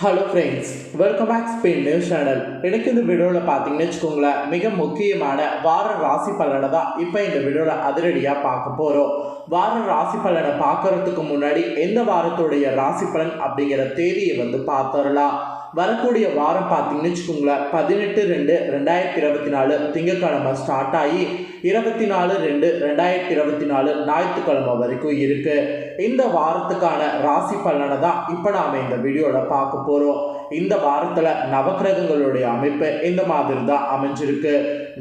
Hello friends welcome back Spain news channel எனக்கு இந்த வீடியோவில் பார்த்தீங்கன்னு வச்சுக்கோங்களேன் மிக முக்கியமான வார ராசி பலனை தான் இப்போ இந்த வீடியோவில் அதிரடியாக பார்க்க போகிறோம் வார ராசி பலனை பார்க்கறதுக்கு முன்னாடி எந்த வாரத்துடைய ராசி பலன் அப்படிங்கிற தேதியை வந்து பார்த்துடலாம். வரக்கூடிய வாரம் பார்த்தீங்கன்னு வச்சுக்கோங்களேன் பதினெட்டு ரெண்டு ரெண்டாயிரத்தி இருபத்தி நாலு திங்கக்கிழமை ஸ்டார்ட் ஆகி இருபத்தி நாலு ரெண்டு ரெண்டாயிரத்தி இருபத்தி நாலு ஞாயிற்றுக்கிழமை வரைக்கும் இருக்குது இந்த வாரத்துக்கான ராசி பலனை தான் இப்போ நாம் இந்த வீடியோவில் பார்க்க போகிறோம் இந்த வாரத்தில் நவக்கிரகங்களுடைய அமைப்பு இந்த மாதிரி தான் அமைஞ்சிருக்கு.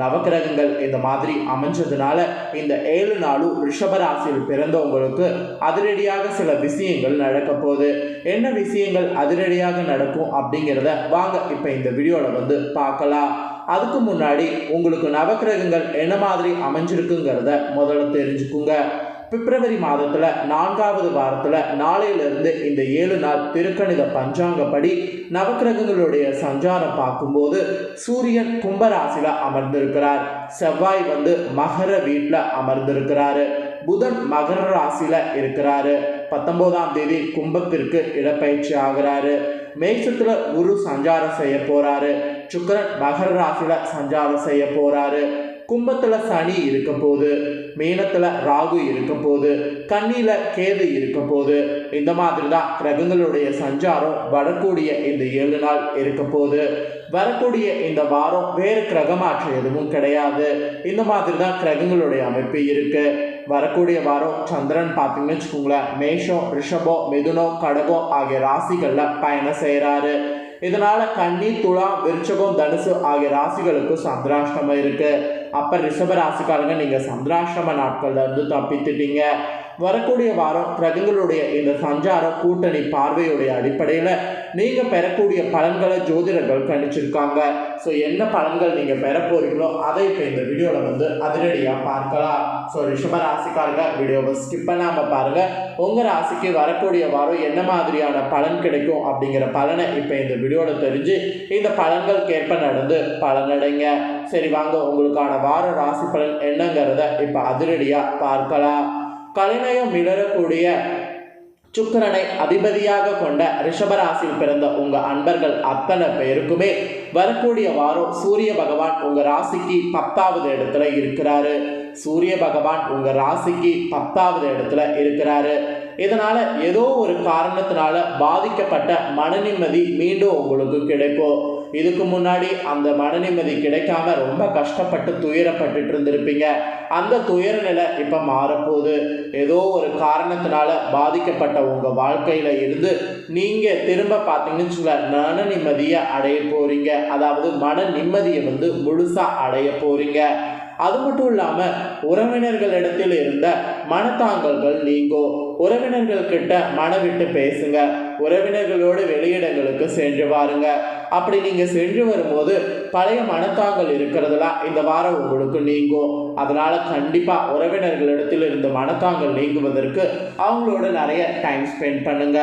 நவக்கிரகங்கள் இந்த மாதிரி அமைஞ்சதுனால இந்த ஏழு நாளும் ரிஷபராசியில் பிறந்தவங்களுக்கு அதிரடியாக சில விஷயங்கள் நடக்க போகுது. என்ன விஷயங்கள் அதிரடியாக நடக்கும் அப்படிங்கிறத வாங்க இப்போ இந்த வீடியோவில் வந்து பார்க்கலாம். அதுக்கு முன்னாடி உங்களுக்கு நவக்கிரகங்கள் என்ன மாதிரி அமைஞ்சிருக்குங்கிறத முதல்ல தெரிஞ்சுக்குங்க. பிப்ரவரி மாதத்தில் நான்காவது வாரத்தில் நாளையிலிருந்து இந்த ஏழு நாள் திருக்கணித பஞ்சாங்கப்படி நவக்கிரகங்களுடைய சஞ்சாரம் பார்க்கும்போது சூரியன் கும்பராசியில் அமர்ந்திருக்கிறார். செவ்வாய் வந்து மகர வீட்டில் அமர்ந்திருக்கிறாரு. புதன் மகர ராசியில் இருக்கிறாரு. பத்தொன்பதாம் தேதி கும்பத்திற்கு இடப்பயிற்சி ஆகிறாரு. மேஷத்தில் குரு சஞ்சாரம் செய்ய போகிறாரு சுக்கரன் மகர ராசியில் சஞ்சாரம் செய்ய போகிறாரு கும்பத்தில் சனி இருக்க போது மீனத்தில் ராகு இருக்க போது கண்ணியில் கேது இருக்க போது இந்த மாதிரி தான் கிரகங்களுடைய சஞ்சாரம் வரக்கூடிய இந்த ஏழு நாள் இருக்க போது வரக்கூடிய இந்த வாரம் வேறு கிரகமாற்றம் எதுவும் கிடையாது. இந்த மாதிரி தான் கிரகங்களுடைய அமைப்பு இருக்கு. வரக்கூடிய வாரம் சந்திரன் பார்த்தீங்கன்னு வச்சுக்கோங்களேன் மேஷம் ரிஷபம் மிதுனம் கடகம் ஆகிய ராசிகளில் பயணம் செய்கிறாரு இதனால கன்னி துளா விருச்சகம் தனுசு ஆகிய ராசிகளுக்கு சந்திராஷ்டமம் இருக்குது அப்போ ரிஷபராசிக்காரங்க நீங்கள் சந்திராசிரம சந்திராஷ்டம இருந்து தப்பித்துட்டீங்க. வரக்கூடிய வாரம் கிரகங்களுடைய இந்த சஞ்சாரம் கூட்டணி பார்வையுடைய அடிப்படையில் நீங்கள் பெறக்கூடிய பலன்களை ஜோதிடர்கள் கணிச்சிருக்காங்க. ஸோ என்ன பலன்கள் நீங்கள் பெற போகிறீங்களோ அதை இப்போ இந்த வீடியோவில் வந்து அதிரடியாக பார்க்கலாம். ஸோ ரிஷப ராசிக்காரங்க வீடியோவை ஸ்கிப் பண்ணாமல் பாருங்கள் உங்கள் ராசிக்கு வரக்கூடிய வாரம் என்ன மாதிரியான பலன் கிடைக்கும் அப்படிங்கிற பலனை இப்போ இந்த வீடியோவில் தெரிஞ்சு இந்த பலன்களுக்கேற்ப நடந்து பலனடைங்க. சரி வாங்க உங்களுக்கான வார ராசி பலன் என்னங்கிறத இப்போ அதிரடியாக பார்க்கலாம். கலைநயம் மிளரக்கூடிய சுக்கரனை அதிபதியாக கொண்ட ரிஷபராசியில் பிறந்த உங்க அன்பர்கள் அத்தனை பேருக்குமே வரக்கூடிய வாரம் சூரிய பகவான் உங்க ராசிக்கு பத்தாவது இடத்துல இருக்கிறாரு. சூரிய பகவான் உங்க ராசிக்கு பத்தாவது இடத்துல இருக்கிறாரு. இதனால ஏதோ ஒரு காரணத்தினால பாதிக்கப்பட்ட மன நிம்மதி மீண்டும் உங்களுக்கு கிடைக்கும். இதுக்கு முன்னாடி அந்த மன நிம்மதி கிடைக்காம ரொம்ப கஷ்டப்பட்டு துயரப்பட்டுட்டு இருந்திருப்பீங்க. அந்த துயர நிலை இப்போ மாறப்போகுது. ஏதோ ஒரு காரணத்தினால பாதிக்கப்பட்ட உங்கள் வாழ்க்கையில் இருந்து நீங்கள் திரும்ப பார்த்தீங்கன்னு வச்சுக்கோங்களேன் மன நிம்மதியை அடைய போகிறீங்க அதாவது மன நிம்மதியை வந்து முழுசாக அடைய போகிறீங்க அது மட்டும் இல்லாமல் உறவினர்களிடத்தில் இருந்த மனத்தாங்கல்கள் நீங்கும் உறவினர்கள் கிட்ட மன விட்டு பேசுங்க. உறவினர்களோடு வெளியிடங்களுக்கு சென்று வாருங்க. அப்படி நீங்கள் சென்று வரும்போது பழைய மனத்தாங்கல் இருக்கிறதுலாம் இந்த வாரம் உங்களுக்கு நீங்கும் அதனால கண்டிப்பாக உறவினர்களிடத்தில் இருந்த மனத்தாங்கல் நீங்குவதற்கு அவங்களோட நிறைய டைம் ஸ்பெண்ட் பண்ணுங்க.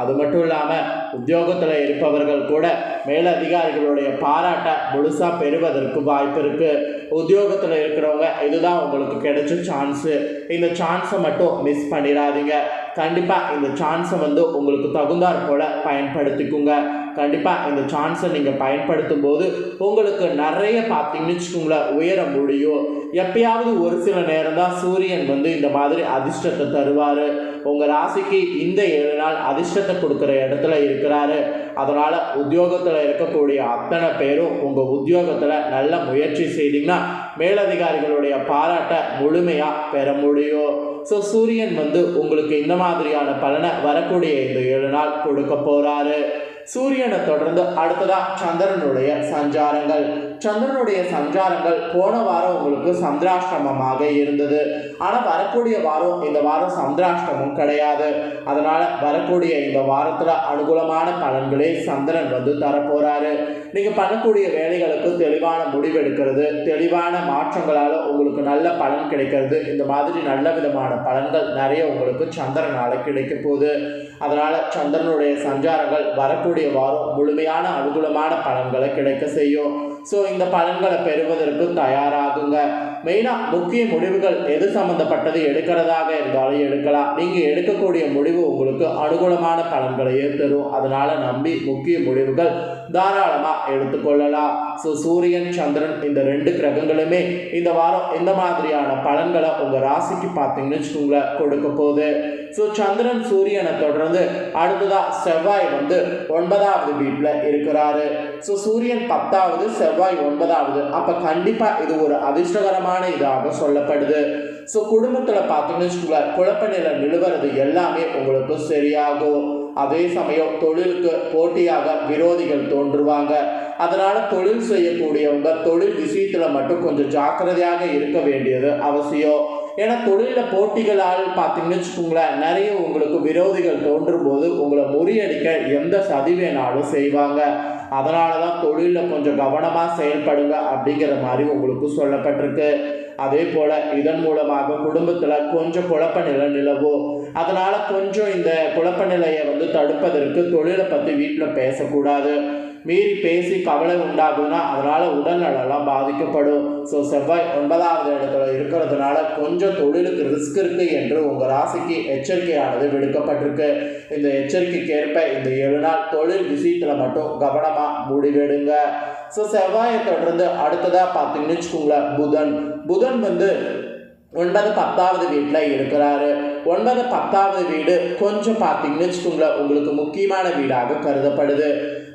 அது மட்டும் இல்லாமல் உத்தியோகத்தில் இருப்பவர்கள் கூட மேலதிகாரிகளுடைய பாராட்டை முழுசாக பெறுவதற்கு வாய்ப்பு இருக்குது உத்தியோகத்தில் இருக்கிறவங்க இதுதான் உங்களுக்கு கிடைச்ச சான்ஸு இந்த சான்ஸை மட்டும் மிஸ் பண்ணிடாதீங்க. கண்டிப்பாக இந்த சான்ஸை வந்து உங்களுக்கு தகுந்தாற் போல் பயன்படுத்திக்குங்க. கண்டிப்பாக இந்த சான்ஸை நீங்கள் பயன்படுத்தும் போது உங்களுக்கு நிறைய பார்த்தீங்கன்னு வச்சுக்கோங்களேன் உயர முடியும். எப்பயாவது ஒரு சில நேரம் தான் சூரியன் வந்து இந்த மாதிரி அதிர்ஷ்டத்தை தருவார். உங்கள் ராசிக்கு இந்த ஏழு நாள் அதிர்ஷ்டத்தை கொடுக்குற இடத்துல இருக்கிறாரு. அதனால் உத்தியோகத்தில் இருக்கக்கூடிய அத்தனை பேரும் உங்கள் உத்தியோகத்தில் நல்ல முயற்சி செய்தீங்கன்னா மேலதிகாரிகளுடைய பாராட்டை முழுமையாக பெற முடியும். ஸோ சூரியன் வந்து உங்களுக்கு இந்த மாதிரியான பலனை வரக்கூடிய இந்த ஏழு நாள் கொடுக்க போகிறாரு சூரியனை தொடர்ந்து அடுத்ததாக சந்திரனுடைய சஞ்சாரங்கள். சந்திரனுடைய சஞ்சாரங்கள் போன வாரம் உங்களுக்கு சந்திராஷ்டிரமமாக இருந்தது. ஆனால் வரக்கூடிய வாரம் இந்த வாரம் சந்திராஷ்டிரமும் கிடையாது. அதனால வரக்கூடிய இந்த வாரத்தில் அனுகூலமான பலன்களே சந்திரன் வந்து தரப்போறாரு. நீங்கள் பண்ணக்கூடிய வேலைகளுக்கு தெளிவான முடிவெடுக்கிறது தெளிவான மாற்றங்களால் உங்களுக்கு நல்ல பலன் கிடைக்கிறது. இந்த மாதிரி நல்ல விதமான பலன்கள் நிறைய உங்களுக்கு சந்திரனால் கிடைக்க போகுது. அதனால் சந்திரனுடைய சஞ்சாரங்கள் வரக்கூடிய வாரம் முழுமையான அனுகூலமான பலன்களை கிடைக்க செய்யும். ஸோ இந்த பலன்களை பெறுவதற்கு தயாராகுங்க. மெயினாக முக்கிய முடிவுகள் எது சம்மந்தப்பட்டது எடுக்கிறதாக இருந்தாலும் எடுக்கலாம். நீங்கள் எடுக்கக்கூடிய முடிவு உங்களுக்கு அனுகூலமான பலன்களையே தரும். அதனால் நம்பி முக்கிய முடிவுகள் தாராளமாக எடுத்துக்கொள்ளலாம். ஸோ சூரியன் சந்திரன் இந்த ரெண்டு கிரகங்களுமே இந்த வாரம் இந்த மாதிரியான பலன்களை உங்கள் ராசிக்கு பார்த்தீங்கன்னு வச்சுக்கோங்களேன் கொடுக்க போகுது. ஸோ சந்திரன் சூரியனை தொடர்ந்து அடுத்ததாக செவ்வாய் வந்து ஒன்பதாவது வீட்டில் இருக்கிறாரு. ஸோ சூரியன் பத்தாவது செவ்வாய் ஒன்பதாவது. அப்போ கண்டிப்பாக இது ஒரு அதிர்ஷ்டகரமான இதாக சொல்லப்படுது. ஸோ குடும்பத்தில் பார்த்தீங்கன்னு வச்சுக்கோங்களேன் குழப்ப நிலை நிலவரது எல்லாமே உங்களுக்கு சரியாகும். அதே சமயம் தொழிலுக்கு போட்டியாக விரோதிகள் தோன்றுவாங்க. அதனால தொழில் செய்யக்கூடியவங்க தொழில் விஷயத்தில் மட்டும் கொஞ்சம் ஜாக்கிரதையாக இருக்க வேண்டியது அவசியம். ஏன்னா தொழிலில் போட்டிகளால் பார்த்தீங்கன்னு வச்சுக்கோங்களேன் நிறைய உங்களுக்கு விரோதிகள் தோன்றும் போது உங்களை முறியடிக்க எந்த சதி வேணாலும் செய்வாங்க. அதனால தான் தொழிலில் கொஞ்சம் கவனமாக செயல்படுங்க அப்படிங்கிற மாதிரி உங்களுக்கு சொல்லப்பட்டிருக்கு. அதே போல் இதன் மூலமாக குடும்பத்தில் கொஞ்சம் குழப்ப நிலை நிலவும் அதனால் கொஞ்சம் இந்த குழப்ப நிலையை வந்து தடுப்பதற்கு தொழிலை பற்றி வீட்டில் பேசக்கூடாது. மீறி பேசி கவலை உண்டாகும்னா அதனால் உடல்நலம் பாதிக்கப்படும். ஸோ செவ்வாய் ஒன்பதாவது இடத்துல இருக்கிறதுனால கொஞ்சம் தொழிலுக்கு ரிஸ்க் இருக்குது என்று உங்கள் ராசிக்கு எச்சரிக்கையானது விடுக்கப்பட்டிருக்கு. இந்த எச்சரிக்கைக்கு ஏற்ப இந்த ஏழு நாள் தொழில் விஷயத்தில் மட்டும் கவனமாக முடிவெடுங்க. ஸோ செவ்வாயை தொடர்ந்து அடுத்ததாக பார்த்தீங்கன்னு வச்சுக்கோங்களேன் புதன். புதன் வந்து ஒன்பது பத்தாவது வீட்டில் இருக்கிறாரு. ஒன்பது பத்தாவது வீடு கொஞ்சம் பார்த்தீங்கன்னு வச்சுக்கோங்களேன் உங்களுக்கு முக்கியமான வீடாக கருதப்படுது.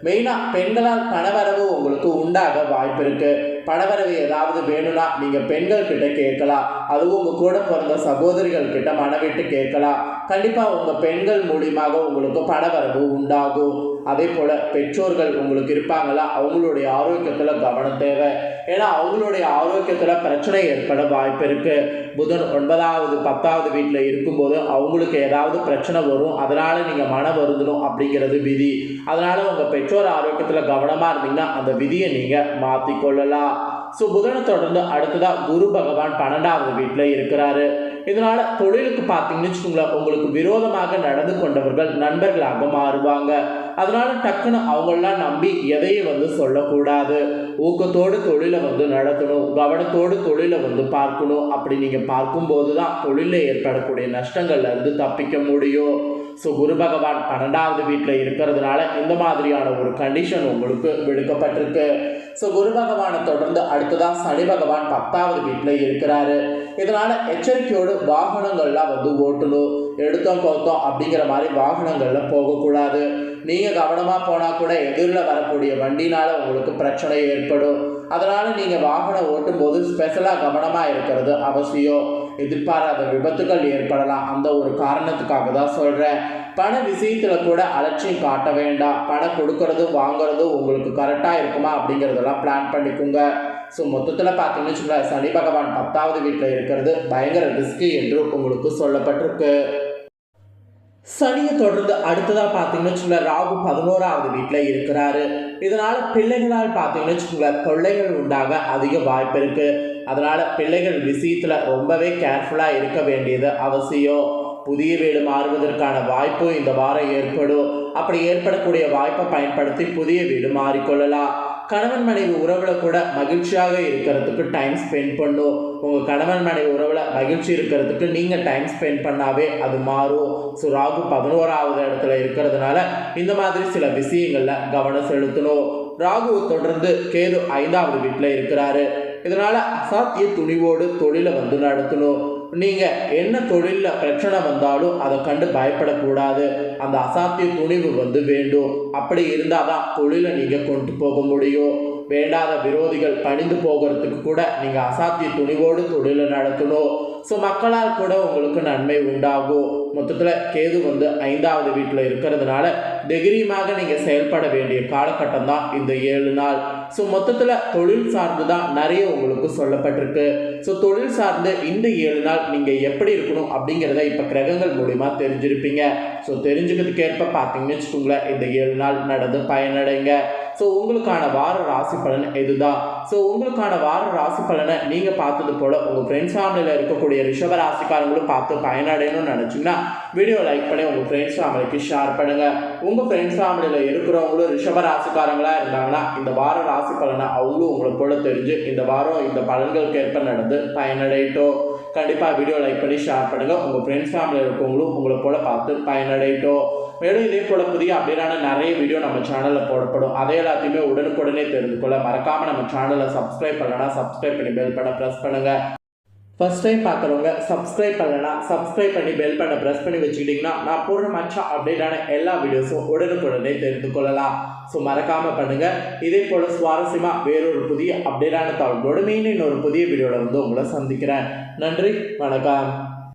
மெயினாக பெண்களால் பணவரவு உங்களுக்கு உண்டாக வாய்ப்பு இருக்குது பணவரவு ஏதாவது வேணும்னா நீங்கள் பெண்கள் கிட்ட கேட்கலாம். அதுவும் உங்கள் கூட பிறந்த சகோதரிகள் கிட்ட மனவிட்டு கேட்கலாம். கண்டிப்பாக உங்கள் பெண்கள் மூலியமாக உங்களுக்கு பணவரவு உண்டாகும். அதே போல் பெற்றோர்கள் உங்களுக்கு இருப்பாங்களா? அவங்களுடைய ஆரோக்கியத்தில் கவனம் தேவை. ஏன்னா அவங்களுடைய ஆரோக்கியத்தில் பிரச்சனை ஏற்பட வாய்ப்பு இருக்குது புதன் ஒன்பதாவது பத்தாவது வீட்டில் இருக்கும்போது அவங்களுக்கு ஏதாவது பிரச்சனை வரும். அதனால் நீங்கள் மன வருந்தணும் அப்படிங்கிறது விதி. அதனால் உங்கள் பெற்றோர் ஆரோக்கியத்தில் கவனமாக இருந்தீங்கன்னா அந்த விதியை நீங்கள் மாற்றிக்கொள்ளலாம் ஸோ புதனை தொடர்ந்து அடுத்ததாக குரு பகவான் பன்னெண்டாவது வீட்டில் இருக்கிறாரு. இதனால் தொழிலுக்கு பார்த்தீங்கன்னு வச்சுக்கோங்களேன் உங்களுக்கு விரோதமாக நடந்து கொண்டவர்கள் நண்பர்களாக மாறுவாங்க. அதனால டக்குன்னு அவங்களெலாம் நம்பி எதையும் வந்து சொல்லக்கூடாது. ஊக்கத்தோடு தொழிலை வந்து நடத்தணும் கவனத்தோடு தொழிலை வந்து பார்க்கணும் அப்படி நீங்கள் பார்க்கும்போது தான் தொழிலில் ஏற்படக்கூடிய நஷ்டங்கள்லேருந்து தப்பிக்க முடியும். ஸோ குரு பகவான் பன்னெண்டாவது வீட்டில் இருக்கிறதுனால இந்த மாதிரியான ஒரு கண்டிஷன் உங்களுக்கு விடுக்கப்பட்டிருக்கு. ஸோ குரு பகவானை தொடர்ந்து அடுத்ததாக சனி பகவான் பத்தாவது வீட்டில் இருக்கிறாரு. இதனால் எச்சரிக்கையோடு வாகனங்கள்லாம் வந்து ஓட்டணும் எடுத்தோம் கவுத்தோம் அப்படிங்கிற மாதிரி வாகனங்களில் போகக்கூடாது. நீங்கள் கவனமாக போனால் கூட எதிரில் வரக்கூடிய வண்டினால் உங்களுக்கு பிரச்சனை ஏற்படும். அதனால் நீங்கள் வாகனம் ஓட்டும் போது ஸ்பெஷலாக கவனமாக இருக்கிறது அவசியம். எதிர்பாராத விபத்துகள் ஏற்படலாம். அந்த ஒரு காரணத்துக்காக தான் சொல்கிறேன் பண விஷயத்தில் கூட அலட்சியம் காட்ட வேண்டாம். பணம் கொடுக்கறதும் வாங்குறதும் உங்களுக்கு கரெக்டாக இருக்குமா அப்படிங்கிறதெல்லாம் பிளான் பண்ணிக்கோங்க. ஸோ மொத்தத்தில் பார்த்தீங்கன்னு வச்சுக்கோங்களேன் சனி பகவான் பத்தாவது வீட்டில் இருக்கிறது பயங்கர ரிஸ்க்கு என்று உங்களுக்கு சொல்லப்பட்டிருக்கு. சனியை தொடர்ந்து அடுத்ததாக பார்த்தீங்கன்னு வச்சுக்கோங்களேன் ராகு பதினோராவது வீட்டில் இருக்கிறாரு. இதனால் பிள்ளைகளால் பார்த்தீங்கன்னு வச்சுக்கோங்களேன் தொல்லைகள் உண்டாக அதிக வாய்ப்பு இருக்குது அதனால் பிள்ளைகள் விஷயத்தில் ரொம்பவே கேர்ஃபுல்லாக இருக்க வேண்டியது அவசியம். புதிய வீடு மாறுவதற்கான வாய்ப்பும் இந்த வாரம் ஏற்படும். அப்படி ஏற்படக்கூடிய வாய்ப்பை பயன்படுத்தி புதிய வீடு மாறிக்கொள்ளலாம். கணவன் மனைவி உறவில் கூட மகிழ்ச்சியாக இருக்கிறதுக்கு டைம் ஸ்பெண்ட் பண்ணும் உங்கள் கணவன் மனைவி உறவில் மகிழ்ச்சி இருக்கிறதுக்கு நீங்கள் டைம் ஸ்பெண்ட் பண்ணாவே அது மாறும். ஸோ ராகு பதினோராவது இடத்துல இருக்கிறதுனால இந்த மாதிரி சில விஷயங்களில் கவனம் செலுத்தணும். ராகு தொடர்ந்து கேது ஐந்தாவது வீட்டில் இருக்கிறாரு. இதனால் அசாத்திய துணிவோடு தொழிலை வந்து நடத்தணும். நீங்கள் என்ன தொழிலில் பிரச்சனை வந்தாலும் அதை கண்டு பயப்படக்கூடாது. அந்த அசாத்திய துணிவு வந்து வேண்டும். அப்படி இருந்தால் தான் தொழிலை நீங்கள் கொண்டு போக முடியும். வேண்டாத விரோதிகள் பணிந்து போகிறதுக்கு கூட நீங்கள் அசாத்திய துணிவோடு தொழிலை நடத்தணும். ஸோ மக்களால் கூட உங்களுக்கு நன்மை உண்டாகும். மொத்தத்தில் கேது வந்து ஐந்தாவது வீட்டில் இருக்கிறதுனால தைரியமாக நீங்கள் செயல்பட வேண்டிய காலகட்டம் தான் இந்த ஏழு நாள். ஸோ மொத்தத்தில் தொழில் சார்ந்து தான் நிறைய உங்களுக்கு சொல்லப்பட்டிருக்கு. ஸோ தொழில் சார்ந்து இந்த ஏழு நாள் நீங்கள் எப்படி இருக்கணும் அப்படிங்கிறத இப்போ கிரகங்கள் மூலிமா தெரிஞ்சிருப்பீங்க. ஸோ தெரிஞ்சுக்கிறதுக்கேற்ப பார்த்தீங்கன்னு வச்சுக்கோங்களேன் இந்த ஏழு நாள் நடந்து பயனடைங்க. ஸோ உங்களுக்கான வார ராசி பலன் இதுதான் ஸோ உங்களுக்கான வார ராசி பலனை நீங்கள் பார்த்தது போல் உங்கள் ஃப்ரெண்ட்ஸ் ஃபேமிலியில் இருக்கக்கூடிய ரிஷப ராசிக்காரங்களும் பார்த்து பயனடையணும்னு நினச்சிங்கன்னா வீடியோ லைக் பண்ணி உங்கள் ஃப்ரெண்ட்ஸ் ஃபேமிலிக்கு ஷேர் பண்ணுங்கள் உங்கள் ஃப்ரெண்ட்ஸ் ஃபேமிலியில் இருக்கிறவங்களும் ரிஷப ராசிக்காரங்களாக இருந்தாங்கன்னா இந்த வார ராசி பலனை அவங்களும் உங்களை போல தெரிஞ்சு இந்த வாரம் இந்த பலன்களுக்கு ஏற்ப நடந்து பயனடையட்டும். கண்டிப்பாக வீடியோ லைக் பண்ணி ஷேர் பண்ணுங்கள் உங்கள் ஃப்ரெண்ட்ஸ் ஃபேமிலியில் இருக்கவங்களும் உங்களை போல பார்த்து பயனடையட்டும். மேலும் இதே போல புதிய அப்டேட்டான நிறைய வீடியோ நம்ம சேனலில் போடப்படும். அதை எல்லாத்தையுமே உடனுக்குடனே தெரிந்து கொள்ள மறக்காமல் நம்ம சேனலை சப்ஸ்கிரைப் பண்ணலன்னா சப்ஸ்கிரைப் பண்ணி பெல் பண்ண ப்ரெஸ் பண்ணுங்கள் ஃபர்ஸ்ட் டைம் பார்க்குறவங்க சப்ஸ்கிரைப் பண்ணலனா சப்ஸ்கிரைப் பண்ணி பெல் பண்ண ப்ரெஸ் பண்ணி வச்சுக்கிட்டிங்கன்னா நான் போடுற மற்ற அப்டேட்டான எல்லா வீடியோஸும் உடனுக்குடனே தெரிந்து கொள்ளலாம். ஸோ மறக்காமல் பண்ணுங்கள் இதே போல் சுவாரஸ்யமாக வேறொரு புதிய அப்டேட்டான தகவலோடு மீண்டும் இன்னொரு புதிய வீடியோவில் வந்து உங்களை சந்திக்கிறேன். நன்றி வணக்கம்.